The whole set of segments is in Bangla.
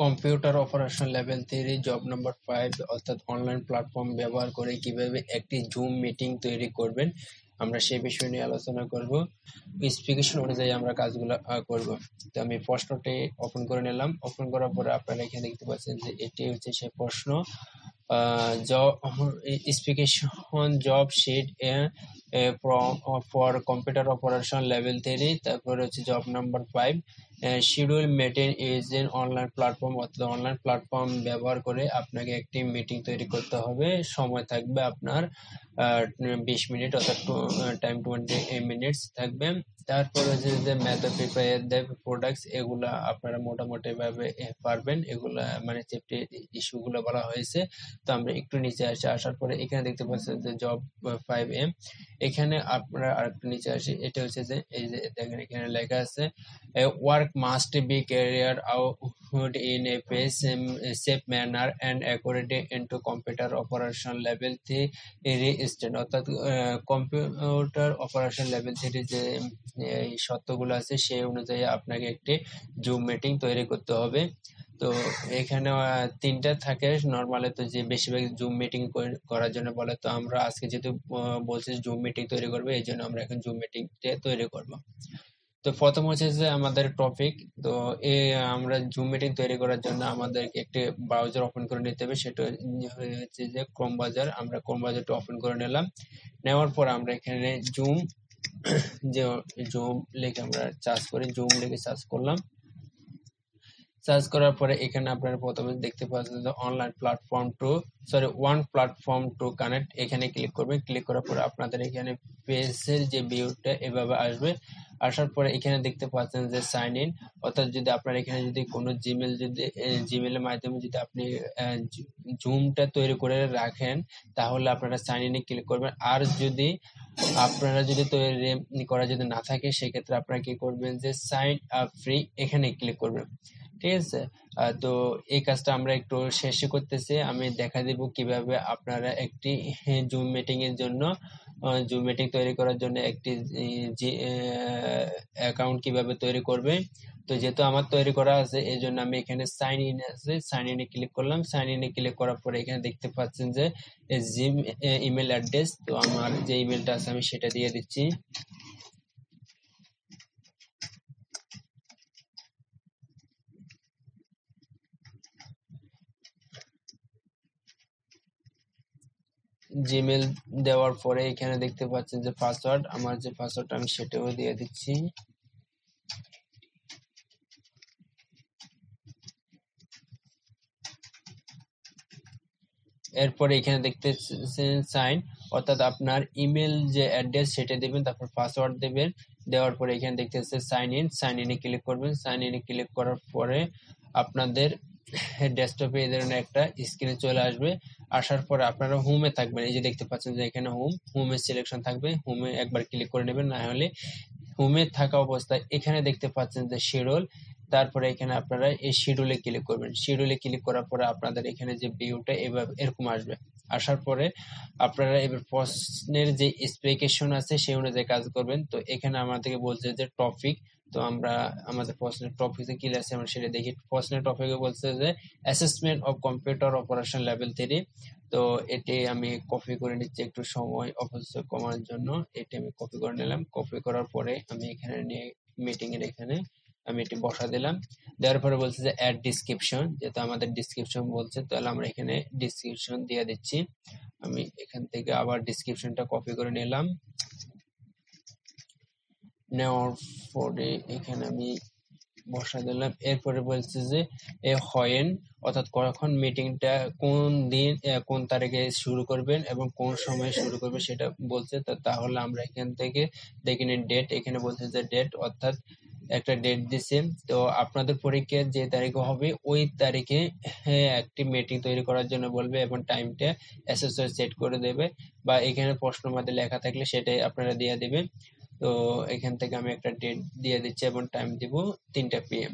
Computer operation level three job number five অর্থাৎ অনলাইন প্ল্যাটফর্ম ব্যবহার করে কীভাবে একটি জুম মিটিং তৈরি করবেন, আমরা সেই বিষয় নিয়ে আলোচনা করব। স্পেসিফিকেশন অনুযায়ী আমরা কাজগুলো করব। তো আমি প্রশ্নটি ওপেন করে নিলাম। ওপেন করার পরে আপনারা এখানে দেখতে পাচ্ছেন যে এটি হচ্ছে সেই প্রশ্ন specification job sheet for computer operation level three তারপরে হচ্ছে job number five schedule maintain an online platform অর্থাৎ অনলাইন প্ল্যাটফর্ম ব্যবহার করে আপনাকে একটি মিটিং তৈরি করতে হবে। সময় থাকবে আপনার বিশ মিনিট অর্থাৎ টাইম টোয়েন্টি মিনিটস থাকবে। তারপর হচ্ছে যে ম্যাথ প্রিপেয়ার দেব প্রোডাক্টস এগুলা আপনারা মোটামুটি ভাবে পারবেন। এগুলা মানে সেফটি ইস্যুগুলো বলা হয়েছে। তো আমরা একটু নিচে আসি, আসার পরে এখানে দেখতে পাচ্ছেন যে জব ফাইভ এম এখানে আপনারা আরেকটু নিচে আসি, এটা হচ্ছে যে, এই যে দেখেন এখানে লেখা আছে work must be carried out in a pace safe manner and according into computer operation level three stand অর্থাৎ কম্পিউটার অপারেশন লেভেল থ্রি যে, এই সত্যগুলো আছে, সেই অনুযায়ী আপনাকে একটি জুম মিটিং তৈরি করতে হবে। তো এখানে তিনটা থাকে। নর্মালি তো যে বেশিরভাগ জুম মিটিং করার জন্য বলে, তো আমরা আজকে যেহেতু বলছি জুম মিটিং তৈরি করবে, এই জন্য আমরা এখন জুম মিটিং তৈরি করব। তো প্রথম হচ্ছে যে আমাদের টপিক তো এ, আমরা জুম মিটিং তৈরি করার জন্য আমাদেরকে একটি ব্রাউজার ওপেন করে নিতে হবে। সেটা হচ্ছে যে ক্রোম বাজার আমরা ক্রোম বাজারটা ওপেন করে নিলাম। নেওয়ার পর আমরা এখানে জুম যে জুম লিখে আমরা চার্জ করি জুম লিখে চার্জ করলাম। সার্চ করার পরে এখানে আপনারা প্রথমে দেখতে পাচ্ছেন যে online platform to sorry one platform to connect এখানে ক্লিক করবেন ক্লিক করার পরে আপনাদের এখানে পেজের যে ভিউটা এভাবে আসবে। আসার পরে এখানে দেখতে পাচ্ছেন যে সাইন ইন অর্থাৎ যদি আপনার এখানে যদি কোনো জিমেল যদি জিমেলের মাধ্যমে যদি আপনি জুমটা তৈরি করে রাখেন, তাহলে আপনারা সাইন ইনে ক্লিক করবেন। আর যদি আপনারা যদি তৈরি করা যদি না থাকে, সেক্ষেত্রে আপনারা কি করবেন যে সাইন আপ ফ্রি এখানে ক্লিক করবেন। ঠিক আছে? তো এই কাজটা আমরা একটু শেষে করতেছি। আমি দেখা দেব কীভাবে আপনারা একটি জুম মিটিং এর জন্য জুম মিটিং তৈরি করার জন্য একটি অ্যাকাউন্ট কীভাবে তৈরি করবে। তো যেহেতু আমার তৈরি করা আছে, এই জন্য আমি এখানে সাইন ইন আছে। সাইন ইনে ক্লিক করলাম। সাইন ইনে ক্লিক করার পরে এখানে দেখতে পাচ্ছেন যে জিম ইমেল অ্যাড্রেস তো আমার যে ইমেলটা আছে আমি সেটা দিয়ে দিচ্ছি। জিমেল দেওয়ার পরে এখানে দেখতে পাচ্ছেন যে পাসওয়ার্ড আমার যে পাসওয়ার্ড আমি সেটাও দিয়ে দিচ্ছি। এরপরে এখানে দেখতেছেন সাইন অর্থাৎ আপনার ইমেল যে অ্যাড্রেস সেটা দেবেন, তারপর পাসওয়ার্ড দেবেন। দেওয়ার পরে এখানে দেখতেছে সাইন ইন সাইন ইনে ক্লিক করবেন। সাইন ইনে ক্লিক করার পরে আপনাদের ডেস্কটপে এই ধরনের একটা স্ক্রিনে চলে আসবে। আসার পরে আপনারা হোমে থাকবেন। এই যে দেখতে পাচ্ছেন যে এখানে হোম হোমের সিলেকশন থাকবে। হোমে একবার ক্লিক করে নেবেন, না হলে হোমে থাকা অবস্থায় এখানে দেখতে পাচ্ছেন যে শিডিউল তারপরে এখানে আপনারা এই শিডিউলে ক্লিক করবেন। শিডিউলে ক্লিক করার পরে আপনাদের এখানে যে ভিউটা এভাবে এরকম আসবে। আসার পরে আপনারা এবার প্রশ্নের যে স্পেকেশন আছে, সেই অনুযায়ী কাজ করবেন। তো এখানে আমাদেরকে বলছে যে টপিক তো আমরা আমাদের প্রশ্নের টপিকে কি আছে আমরা সেটা দেখি। প্রশ্নের টপিকে বলছে যে assessment of computer operation level three তো এটি আমি কপি করে নিচ্ছি একটু সময় অপচয় কমানোর জন্য। এটি আমি কপি করে নিলাম। কপি করার পরে আমি এখানে নিয়ে মিটিং এর এখানে আমি এটি বসা দিলাম। দেওয়ার পরে বলছে যে অ্যাড ডিসক্রিপশন যেহেতু আমাদের ডিসক্রিপশন বলছে, তাহলে আমরা এখানে ডিসক্রিপশন দিয়ে দিচ্ছি। আমি এখান থেকে আবার ডিসক্রিপশনটা কপি করে নিলাম। নেওয়ার পরে এখানে আমি বসা দিলাম। এরপরে বলছে যে, এ হয়েন, অর্থাৎ কখন মিটিংটা কোন দিন কোন তারিখে শুরু করবেন এবং কোন সময় শুরু করবে সেটা বলছে। তাহলে আমরা এখান থেকে দেখে নিন ডেট এখানে বলছে যে ডেট অর্থাৎ একটা ডেট দিছে। তো আপনাদের পরীক্ষা যে তারিখে হবে, ওই তারিখে একটি মিটিং তৈরি করার জন্য বলবে এবং টাইমটা এসএসআর সেট করে দেবে। বা এখানে প্রশ্ন মধ্যে লেখা থাকলে সেটাই আপনারা দিয়ে দেবেন তো এখান থেকে আমি একটা ডেট দিয়ে দিচ্ছি এবং টাইম দিব তিনটা পিএম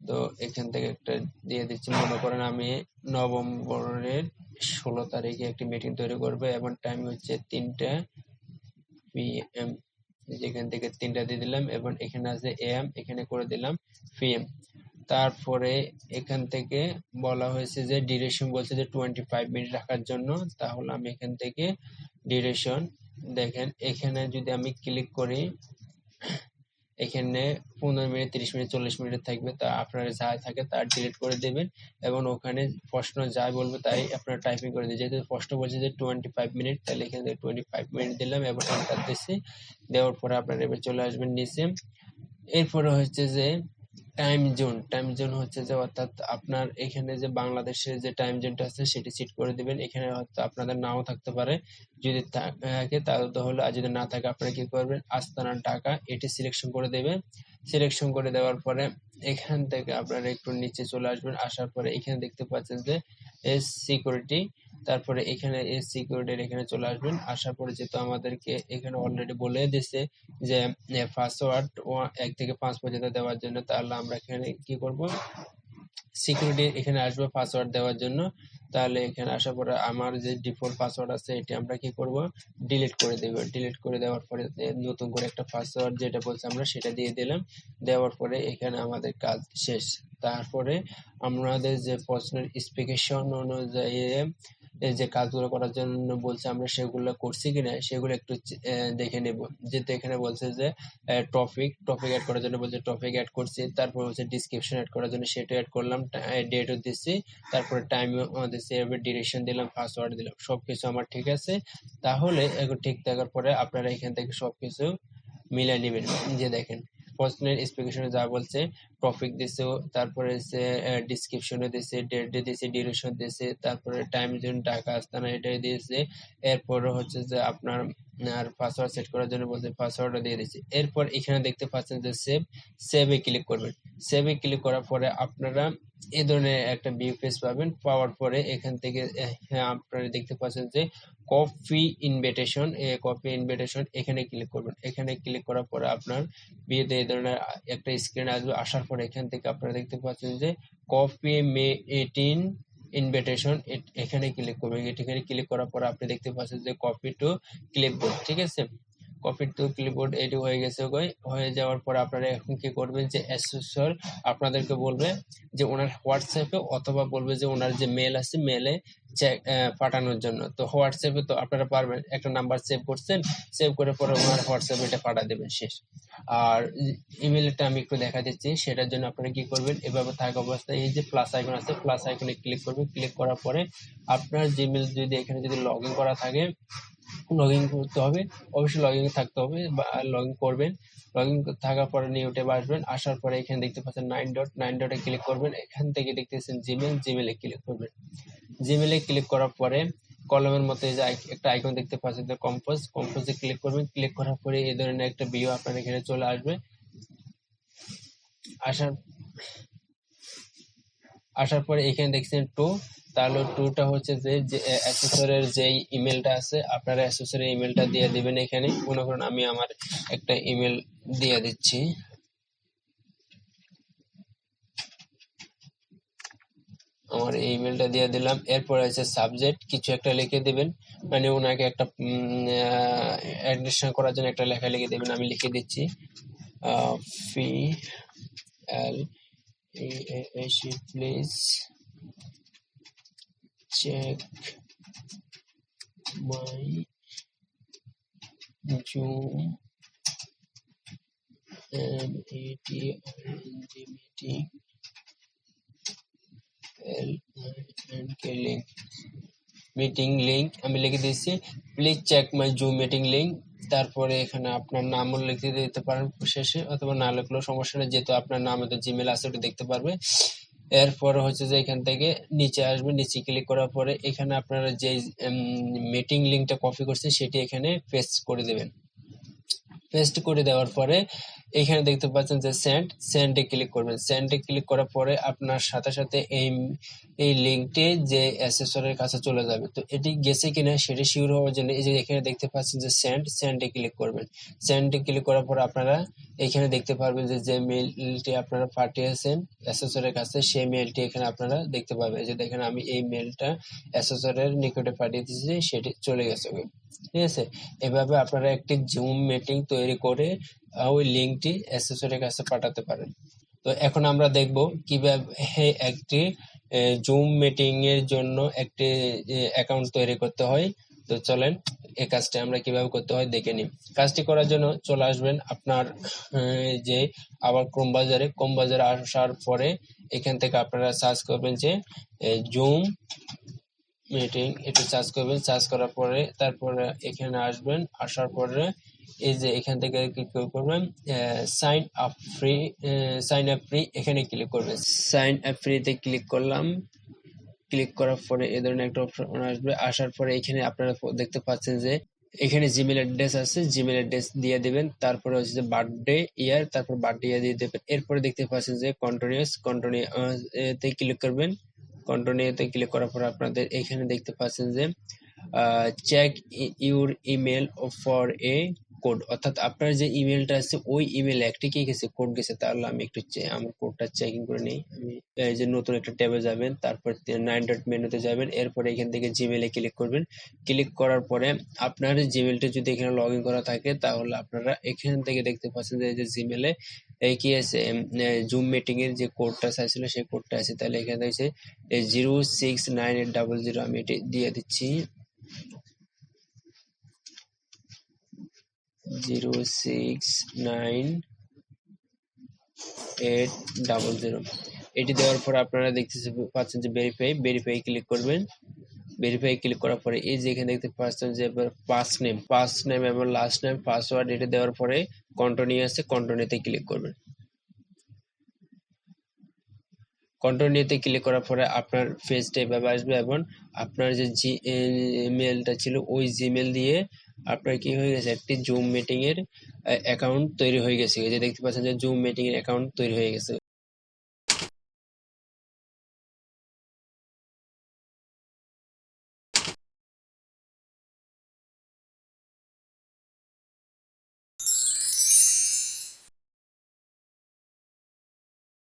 তো এখান থেকে একটা দিয়ে দিচ্ছি। মনে করেন আমি নভেম্বরের ষোলো তারিখে একটি মিটিং তৈরি করব এবং টাইম হচ্ছে তিনটা পিএম যেখান থেকে তিনটা দিয়ে দিলাম এবং এখানে আছে এম এখানে করে দিলাম পিএম তারপরে এখান থেকে বলা হয়েছে যে ডিউরেশন বলছে যে টোয়েন্টি ফাইভ মিনিট রাখার জন্য। তাহলে আমি এখান থেকে ডিউরেশন দেখেন, এখানে যদি আমি ক্লিক করি, এখানে পনেরো মিনিট, তিরিশ মিনিট, চল্লিশ মিনিট থাকবে, তা আপনার যা থাকে তা ডিলিট করে দেবেন এবং ওখানে প্রশ্ন যা বলবে তাই আপনার টাইপিং করে দিন যেহেতু প্রশ্ন বলছে যে টোয়েন্টি ফাইভ মিনিট তাহলে এখানে টোয়েন্টি ফাইভ মিনিট দিলাম এবং এন্টার দিচ্ছি দেওয়ার পরে আপনার এবার চলে আসবেন নিচে। এরপরে হচ্ছে যে টাইম জোন টাইম জোন হচ্ছে যে অর্থাৎ আপনার এখানে যে বাংলাদেশের যে টাইম জোনটা আছে সেটি সিট করে দিবেন। এখানে হয়তো আপনাদের নাও থাকতে পারে। যদি থাকে তাহলে আর যদি না থাকে আপনারা কি করবেন? আস্তানা ঢাকা এটি সিলেকশন করে দেবেন। সিলেকশন করে দেওয়ার পরে এখান থেকে আপনারা একটু নিচে চলে আসবেন। আসার পরে এখানে দেখতে পাচ্ছেন যে সিকিউরিটি তারপরে এখানে এই সিকিউরিটির এখানে চলে আসবেন। আসার পরে যেহেতু আমাদেরকে এখানে অলরেডি বলে দিছে যে পাসওয়ার্ড এক থেকে পাঁচ পর্যন্ত দেওয়ার জন্য, তাহলে আমরা এখানে কি করব? সিকিউরিটি এখানে আসবে পাসওয়ার্ড দেওয়ার জন্য। তাহলে এখানে আসার পরে আমার যে ডিফল্ট পাসওয়ার্ড আছে, এটি আমরা কি করব? ডিলিট করে দেব। ডিলিট করে দেওয়ার পরে নতুন করে একটা পাসওয়ার্ড যেটা বলছে আমরা, সেটা দিয়ে দিলাম। দেওয়ার পরে এখানে আমাদের কাজ শেষ। তারপরে আমাদের যে প্রশ্নের স্পেসিফিকেশন অনুযায়ী যে কাজগুলো করার জন্য বলছে আমরা সেগুলো করছি কিনা, সেগুলো একটু দেখে নেব। যেহেতু এখানে বলছে যে টপিক টপিক অ্যাড করার জন্য বলছে টপিক অ্যাড করছি, তারপর বলছে ডিসক্রিপশন অ্যাড করার জন্য সেটা অ্যাড করলাম ডেটও দিচ্ছি, তারপরে টাইমও দিচ্ছি, এবার ডিরেকশন দিলাম পাসওয়ার্ড দিলাম, সবকিছু আমার ঠিক আছে। তাহলে এগুলো ঠিক থাকার পরে আপনারা এখান থেকে সবকিছু মিলাই নেবেন। যে দেখেন প্রশ্নের স্পেসিফিকেশনে যা বলছে টপিক দিছে, তারপরে হচ্ছে ডিসক্রিপশনে দিছে ডেট দিয়েছে ডিউরেশন দিয়েছে তারপরে টাইম জোন টাকা, আস্তানা এটাই দিয়েছে, এরপরে হচ্ছে যে আপনার, আর পাসওয়ার্ড সেট করার জন্য বলছে পাসওয়ার্ডটা দিয়ে দিয়েছে। এরপর এখানে দেখতে পাচ্ছেন যে সেভ সেভে ক্লিক করবেন। সেভে ক্লিক করার পরে আপনারা এ ধরনের একটা পেজ পাবেন। পাওয়ার পরে এখান থেকে হ্যাঁ, আপনারা দেখতে পাচ্ছেন যে কপি ইনভিটেশন কপি ইনভিটেশন এখানে ক্লিক করবেন। এখানে ক্লিক করার পরে আপনার বিয়েতে এই ধরনের একটা স্ক্রিন আসবে। আসার পরে এখান থেকে আপনারা দেখতে পাচ্ছেন যে কপি মে এইটিন ইনভিটেশন এখানে ক্লিক করবেন। এখানে ক্লিক করার পরে আপনি দেখতে পাচ্ছেন যে কপি টু ক্লিপবোর্ড ঠিক আছে? কপি টু ক্লিপবোর্ড এটি হয়ে গেছে হয়ে যাওয়ার পর আপনারা এখন কি করবেন যে অ্যাসেসর আপনাদেরকে বলবে যে ওনার হোয়াটসঅ্যাপে অথবা বলবে যে ওনার যে মেল আছে মেলে পাঠানোর জন্য। তো হোয়াটসঅ্যাপে তো আপনারা পারবেন, একটা নাম্বার সেভ করছেন সেভ করে পরে ওনার হোয়াটসঅ্যাপে এটা পাঠা দেবেন, শেষ। আর ইমেলটা আমি একটু দেখা দিচ্ছি, সেটার জন্য আপনারা কি করবেন, এভাবে থাকা অবস্থায় এই যে প্লাস আইকন আছে প্লাস আইকনে ক্লিক করবেন। ক্লিক করার পরে আপনার জিমেল যদি এখানে যদি লগ করা থাকে লগ ইন করতে হবে। অবশ্যই লগ ইন থাকতে হবে লগ ইন করবেন। লগ ইন থাকার পরে নিয়ে উঠে আসবেন, আসার পরে এখানে দেখতে পাচ্ছেন নাইন ডট নাইন ডটে ক্লিক করবেন। এখান থেকে দেখতেছেন জিমেল জিমেলে ক্লিক করবেন। জিমেলে ক্লিক করার পরে কলমের মতো যে একটা আইকন দেখতে পাচ্ছেন কম্পোজ কম্পোজে ক্লিক করবেন। ক্লিক করার পরে এই ধরনের একটা ভিউ আপনার এখানে চলে আসবে। আসার আসার পরে এখানে দেখছেন টু তাহলে টুটা হচ্ছে যে অ্যাসেসরের যে ইমেলটা আছে, আপনারা অ্যাসেসরের ইমেলটা দিয়ে দিবেন এখানে। মনে করুন আমি আমার একটা ইমেল দিয়ে দিচ্ছি। আমার এই ইমেলটা দিয়ে দিলাম। এরপর আছে সাবজেক্ট কিছু একটা লিখে দিবেন। মানে ওনাকে একটা অ্যাডমিশন করার জন্য একটা লেখা লিখে দেবেন। আমি লিখে দিচ্ছি ফি এল এ please check my Zoom M A T I N G meeting L K link meeting link আমি লিখে দিয়েছি। Please check my Zoom meeting link তারপরে এখানে আপনার নামও লিখে দিতে পারেন শেষে, অথবা না লিখলেও সমস্যা নেই, যেহেতু আপনার নাম জিমেল আছে, ওটা দেখতে পারবে। এরপর হচ্ছে যে এখান থেকে নিচে আসবে, নিচে ক্লিক করার পরে এখানে আপনারা যে মিটিং লিঙ্কটা কপি করছেন, সেটি এখানে পেস্ট করে দেবেন। পেস্ট করে দেওয়ার পরে এখানে দেখতে পাচ্ছেন যে সেন্ড সেন্ডে ক্লিক করবেন। সেন্ডে ক্লিক করার পরে আপনার সাথে সাথে এই এই লিঙ্কটি যে অ্যাসেসরের কাছে চলে যাবে। তো এটি গেছে কিনা সেটি শিওর হওয়ার জন্য এই যে এখানে দেখতে পাচ্ছেন যে সেন্ড সেন্ডে ক্লিক করবেন। সেন্ডে ক্লিক করার পর আপনারা এখানে দেখতে পারবেন যে যে মেলটি আপনারা পাঠিয়েছেন অ্যাসেসরের কাছে, সেই মেলটি এখানে আপনারা দেখতে পাবেন। যে দেখেন, আমি এই মেলটা অ্যাসেসরের নিকটে পাঠিয়ে দিয়েছি সেটি চলে গেছে। ঠিক আছে? এভাবে আপনারা একটি জুম মিটিং তৈরি করে ওই লিঙ্কটি অ্যাসেসরের কাছে পাঠাতে পারেন। তো এখন আমরা দেখব কীভাবে একটি জুম মিটিং এর জন্য একটি অ্যাকাউন্ট তৈরি করতে হয়। তো চলেন, এই কাজটি আমরা কীভাবে করতে হয় দেখে নিই। কাজটি করার জন্য চলে আসবেন আপনার যে আবার ক্রোম বাজারে। ক্রোম বাজারে আসার পরে এখান থেকে আপনারা সার্চ করবেন যে জুম মিটিং এটা সার্চ করবেন চার্জ করার পরে তারপরে এখানে আসবেন, আসার পরে এই যে এখান থেকে ক্লিক করবেন sign up free sign up free এখানে ক্লিক করবেন। সাইন আপ ফ্রিতে ক্লিক করলাম। ক্লিক করার পরে এই ধরনের একটা অপশন আসবে। আসার পরে এখানে আপনারা দেখতে পাচ্ছেন যে এখানে জিমেল অ্যাড্রেস আছে। জিমেল অ্যাড্রেস দিয়ে দিবেন। তারপরে হচ্ছে বার্থডে ইয়ার তারপর বার্থডে ইয়ার দিয়ে দেবেন। এরপরে দেখতে পাচ্ছেন যে কন্টিনিউয়াস কন্টিনিউ তে ক্লিক করবেন। কন্টিনিউ তে ক্লিক করার পর আপনাদের এখানে দেখতে পাচ্ছেন যে check your email for a code অর্থাৎ আপনার যে ইমেলটা আছে, ওই ইমেল একটি কি গেছে কোড গেছে, তাহলে আমি একটু আমার কোডটা চেকিং করে নিই। আমি, এই যে নতুন একটা ট্যাবে যাবেন, তারপর নাইন ডট মেনুতে যাবেন, এরপরে এখান থেকে জিমেলে ক্লিক করবেন। ক্লিক করার পরে আপনার জিমেলটা যদি এখানে লগ ইন করা থাকে, তাহলে আপনারা এখান থেকে দেখতে পাচ্ছেন যে জিমেলে এই কি আছে জুম মিটিং এর যে কোডটা চাইছিল সেই কোডটা আছে। তাহলে এখানে হচ্ছে zero six nine eight double zero আমি এটি দিয়ে দিচ্ছি। Zero six nine eight double zero এটি দেওয়ার পর আপনারা দেখতে পাচ্ছেন যে ভেরিফাই ভেরিফাই ক্লিক করবেন। ভেরিফাই ক্লিক করার পরে এই যে এখানে দেখতে পাচ্ছেন যে ফার্স্ট নেম ফার্স্ট নেম এবং লাস্ট নেম পাসওয়ার্ড এটা দেওয়ার পরে কন্টিনিউ আছে কন্টিনিউতে ক্লিক করবেন। কন্টিনিউতে ক্লিক করার পরে আপনার পেজটা এভাবে আসবে এবং আপনার যে জি মেলটা ছিল, ওই জিমেল দিয়ে আপনার কি হয়ে গেছে? একটি জুম মিটিংয়ের অ্যাকাউন্ট তৈরি হয়ে গেছে। যে দেখতে পাচ্ছেন যে জুম মিটিংয়ের অ্যাকাউন্ট তৈরি হয়ে গেছে।